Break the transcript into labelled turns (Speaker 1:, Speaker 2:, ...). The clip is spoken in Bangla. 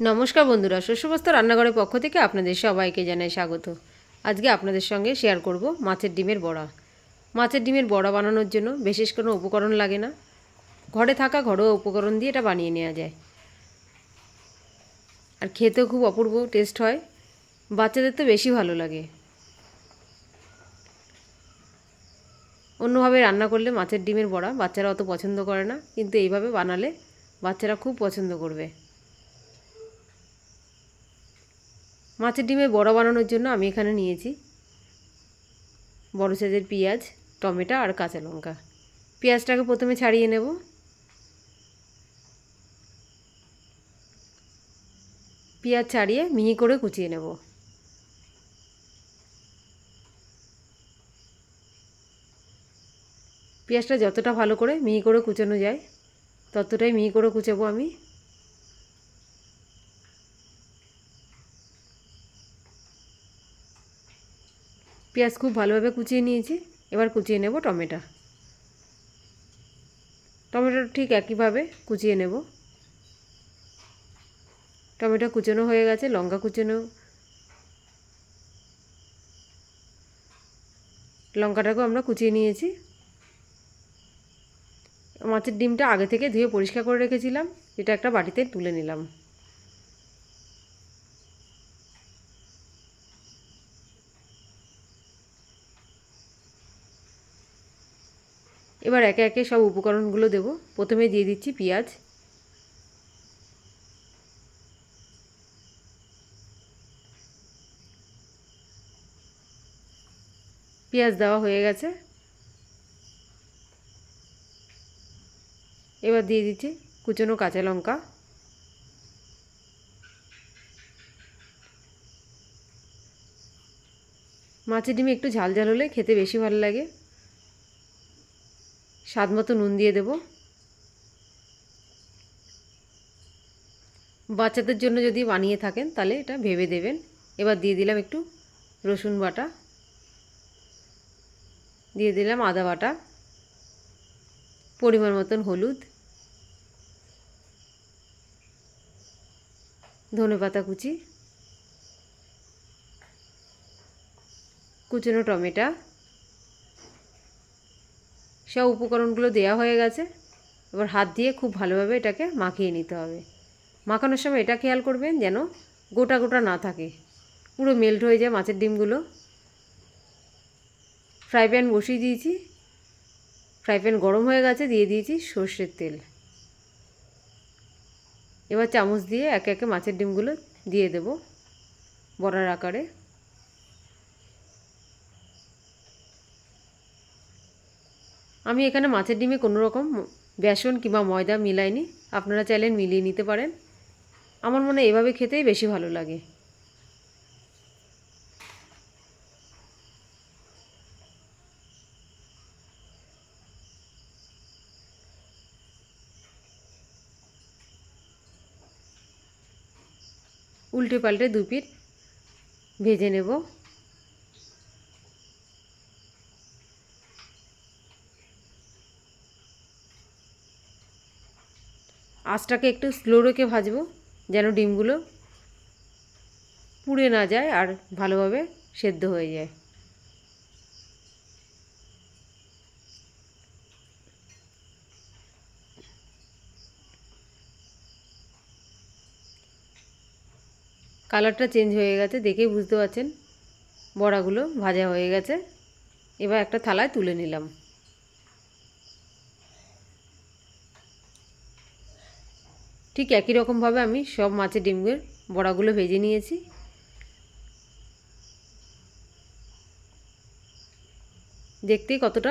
Speaker 1: নমস্কার বন্ধুরা, শস্যবস্ত রান্নাঘরের পক্ষ থেকে আপনাদের সবাইকে জানাই স্বাগত। আজকে আপনাদের সঙ্গে শেয়ার করব মাছের ডিমের বড়া। মাছের ডিমের বড়া বানানোর জন্য বিশেষ কোনো উপকরণ লাগে না। ঘরে থাকা ঘরোয়া উপকরণ দিয়ে এটা বানিয়ে নেওয়া যায়। আর খেতেও খুব অপূর্ব টেস্ট হয়। বাচ্চাদের তো বেশি ভালো লাগে। অন্যভাবে রান্না করলে মাছের ডিমের বড়া বাচ্চারা অত পছন্দ করে না, কিন্তু এইভাবে বানালে বাচ্চারা খুব পছন্দ করবে। মাছের ডিমের বড়া বানানোর জন্য আমি এখানে নিয়েছি বড় সাইজের পেঁয়াজ, টমেটো আর কাঁচা লঙ্কা। পেঁয়াজটাকে প্রথমে ছাড়িয়ে নেব। পেঁয়াজ ছাড়িয়ে মিহি করে কুচিয়ে নেব। পেঁয়াজটা যতটা ভালো করে মিহি করে কুচানো যায়, ততটাই মিহি করে কুচাবো আমি। পেঁয়াজ খুব ভালোভাবে কুচিয়ে নিয়েছি। এবার কুচিয়ে নেব টমেটো। টমেটো ঠিক একইভাবে কুচিয়ে নেব। টমেটো কুচানো হয়ে গেছে, লঙ্কা কুচানো। লঙ্কাটাকেও আমরা কুচিয়ে নিয়েছি। মাছের ডিমটা আগে থেকে ধুয়ে পরিষ্কার করে রেখেছিলাম। এটা একটা বাটিতে তুলে নিলাম। এবার একে একে সব উপকরণগুলো দেব। প্রথমে দিয়ে দিচ্ছি পেঁয়াজ। পেঁয়াজ দেওয়া হয়ে গেছে। এবার দিয়ে দিচ্ছি কুচনো কাঁচা লঙ্কা। মাছের ডিমে একটু ঝাল ঝাল হলে খেতে বেশি ভালো লাগে। স্বাদ মতো নুন দিয়ে দেব। বাচ্চাদের জন্য যদি বানিয়ে থাকেন, তাহলে এটা ভেবে দেবেন। এবার দিয়ে দিলাম একটু রসুন বাটা। দিয়ে দিলাম আদা বাটা। পরিমাণ মতন হলুদ। ধনে পাতা কুচি। কুচনো টমেটো। সব উপকরণগুলো দেওয়া হয়ে গেছে। এবার হাত দিয়ে খুব ভালোভাবে এটাকে মাখিয়ে নিতে হবে। মাখানোর সময় এটা খেয়াল করবেন যেন গোটা গোটা না থাকে। পুরো মেল্ট হয়ে যায় মাছের ডিমগুলো। ফ্রাই প্যান বসিয়ে দিয়েছি। ফ্রাই প্যান গরম হয়ে গেছে, দিয়ে দিয়েছি সর্ষের তেল। এবার চামচ দিয়ে একে একে মাছের ডিমগুলো দিয়ে দেব। বড়ার আকারে। আমি এখানে মাছের ডিমে কোনো রকম বেসন কিংবা ময়দা মিলাইনি। আপনারা চাইলেন মিলিয়ে নিতে পারেন। আমার মনে এভাবে খেতেই বেশি ভালো লাগে। উল্টে পাল্টে দু পিঠ ভেজে নেব। আঁচটাকে একটু স্লো রেখে ভাজবো, যেন ডিমগুলো পুড়ে না যায় আর ভালোভাবে সেদ্ধ হয়ে যায়। কালারটা চেঞ্জ হয়ে গেছে দেখেই বুঝতে পারছেন, বড়াগুলো ভাজা হয়ে গেছে। এবার একটা থালায় তুলে নিলাম। ঠিক একই রকমভাবে আমি সব মাছের ডিমের বড়াগুলো ভেজে নিয়েছি। দেখতে কতটা